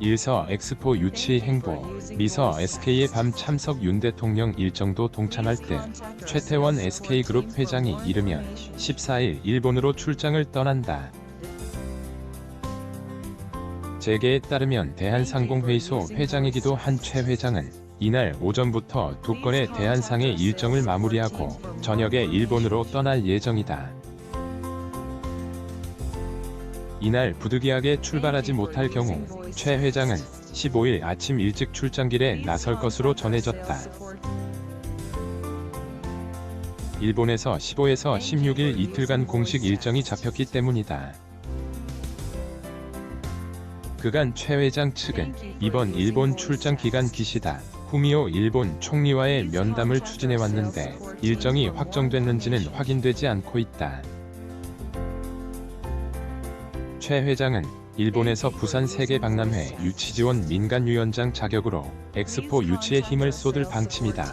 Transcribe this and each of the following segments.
일서 엑스포 유치 행보, 미서 SK의 밤 참석 윤 대통령 일정도 동참할 듯 최태원 SK그룹 회장이 이르면 14일 일본으로 출장을 떠난다. 재계에 따르면 대한상공회의소 회장이기도 한 최 회장은 이날 오전부터 두 건의 대한상의 일정을 마무리하고 저녁에 일본으로 떠날 예정이다. 이날 부득이하게 출발하지 못할 경우 최 회장은 15일 아침 일찍 출장길에 나설 것으로 전해졌다. 일본에서 15에서 16일 이틀간 공식 일정이 잡혔기 때문이다. 그간 최 회장 측은 이번 일본 출장 기간 기시다 후미오 일본 총리와의 면담을 추진해 왔는데 일정이 확정됐는지는 확인되지 않고 있다. 최 회장은 일본에서 부산 세계 박람회 유치 지원 민간위원장 자격으로 엑스포 유치에 힘을 쏟을 방침이다.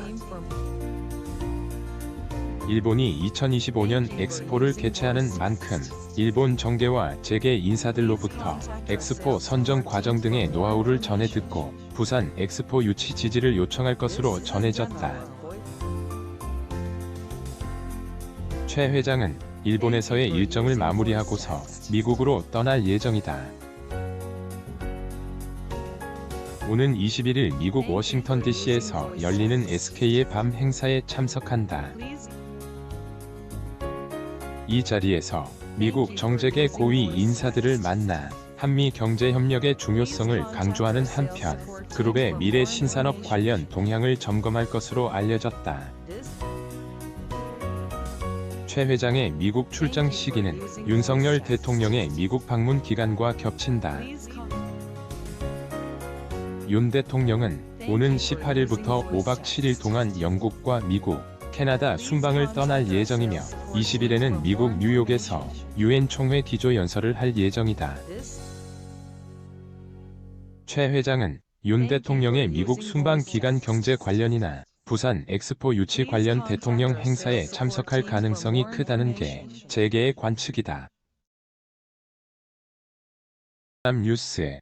일본이 2025년 엑스포를 개최하는 만큼 일본 정계와 재계 인사들로부터 엑스포 선정 과정 등의 노하우를 전해 듣고 부산 엑스포 유치 지지를 요청할 것으로 전해졌다. 최 회장은 일본에서의 일정을 마무리하고서 미국으로 떠날 예정이다. 오는 21일 미국 워싱턴 DC에서 열리는 SK의 밤 행사에 참석한다. 이 자리에서 미국 정재계 고위 인사들을 만나 한미 경제 협력의 중요성을 강조하는 한편 그룹의 미래 신산업 관련 동향을 점검할 것으로 알려졌다. 최 회장의 미국 출장 시기는 윤석열 대통령의 미국 방문 기간과 겹친다. 윤 대통령은 오는 18일부터 5박 7일 동안 영국과 미국, 캐나다 순방을 떠날 예정이며 20일에는 미국 뉴욕에서 유엔 총회 기조 연설을 할 예정이다. 최 회장은 윤 대통령의 미국 순방 기간 경제 관련이나 부산 엑스포 유치 관련 대통령 행사에 참석할 가능성이 크다는 게 재계의 관측이다. 뉴스